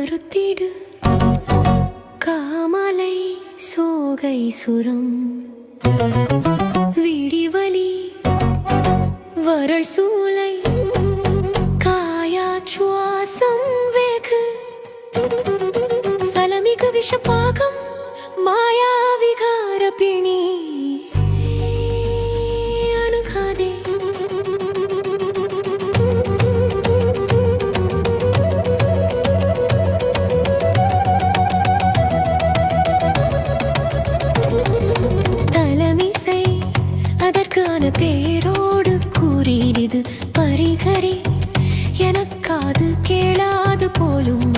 மறுத்திடு. காமலை சோகை சுரம். விடிவலி வரள் சூளை காயா சுவாசம் வெகு. சலமிகு விஷபாகம் மாயா பிணி. ஞான பேரோடு கூறியது பரிகரி. எனக்காது கேளாது போலும்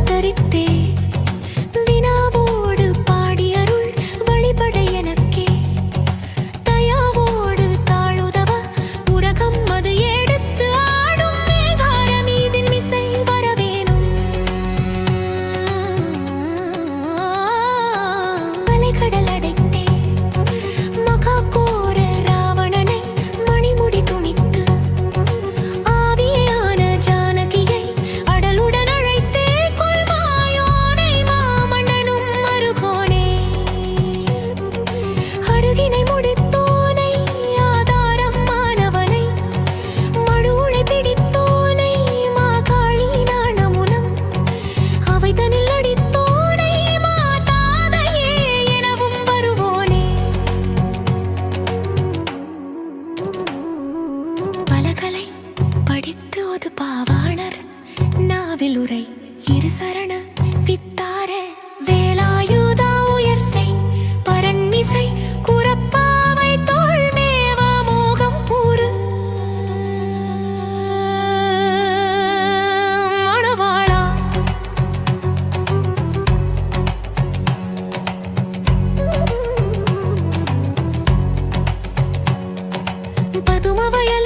てりて கோவில் உரை இரு சரண வித்தார வேலாயுதா உயர் செய். பரண்மிசை குரப்பாவை தோல்மேவ மோகம் பூரு மணவாளா. பதுமவயல்